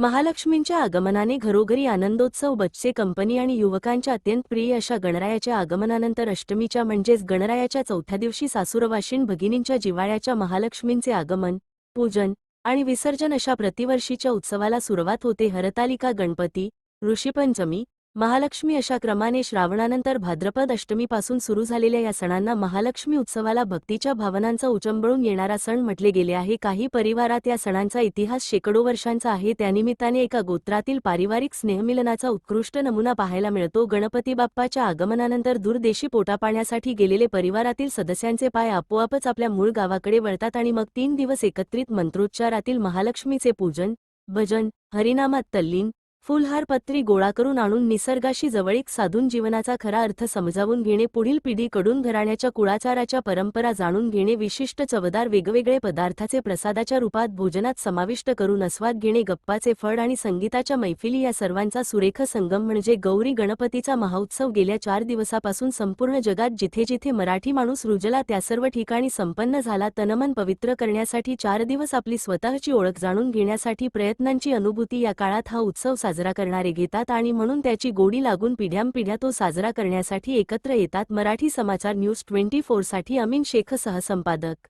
महालक्ष्मींच्या आगमनाने घरोघरी आनंदोत्सव बच्चे कंपनी आणि युवकांच्या अत्यंत प्रिय अशा गणरायाच्या आगमनानंतर अष्टमीच्या म्हणजेच गणरायाच्या चौथ्या दिवशी सासुरवाशीन भगिनींच्या जिवाळ्याच्या महालक्ष्मींचे आगमन पूजन आणि विसर्जन अशा प्रतिवर्षीच्या उत्सवाला सुरुवात होते. हरतालिका गणपती ऋषीपंचमी महालक्ष्मी अशा क्रमाने श्रावणानंतर भाद्रपद अष्टमीपासून सुरू झालेल्या या सणांना महालक्ष्मी उत्सवाला भक्तीच्या भावनांचा उचंबळून येणारा सण म्हटले गेले आहे. काही परिवारात या सणांचा इतिहास शेकडो वर्षांचा आहे. त्यानिमित्ताने एका गोत्रातील पारिवारिक स्नेहमिलनाचा उत्कृष्ट नमुना पाहायला मिळतो. गणपती बाप्पाच्या आगमनानंतर दूरदेशी पोटापाण्यासाठी गेलेले परिवारातील सदस्यांचे पाय आपोआपच आपल्या मूळ गावाकडे वळतात आणि मग तीन दिवस एकत्रित मंत्रोच्चारातील महालक्ष्मीचे पूजन भजन हरिनामात तल्लीन फुलहार पत्री गोळा करून आणून निसर्गाशी जवळीक साधून जीवनाचा खरा अर्थ समजावून घेणे पुढील पिढीकडून घराण्याच्या कुळाचाराच्या परंपरा जाणून घेणे विशिष्ट चवदार वेगवेगळे पदार्थाचे प्रसादाच्या रूपात भोजनात समाविष्ट करून आस्वाद घेणे गप्पाचे फळ आणि संगीताच्या मैफिली या सर्वांचा सुरेख संगम म्हणजे गौरी गणपतीचा महोत्सव गेल्या चार दिवसापासून संपूर्ण जगात जिथे जिथे मराठी माणूस रुजला त्या सर्व ठिकाणी संपन्न झाला. तनमन पवित्र करण्यासाठी चार दिवस आपली स्वतःची ओळख जाणून घेण्यासाठी प्रयत्नांची अनुभूती या काळात हा उत्सव साजरा साजरा करणारे घेतात आणि म्हणून त्याची गोडी लागून पिढ्यानपिढ्या तो साजरा करण्यासाठी एकत्र येतात. मराठी समाचार न्यूज ट्वेंटी साठी अमीन शेख सहसंपादक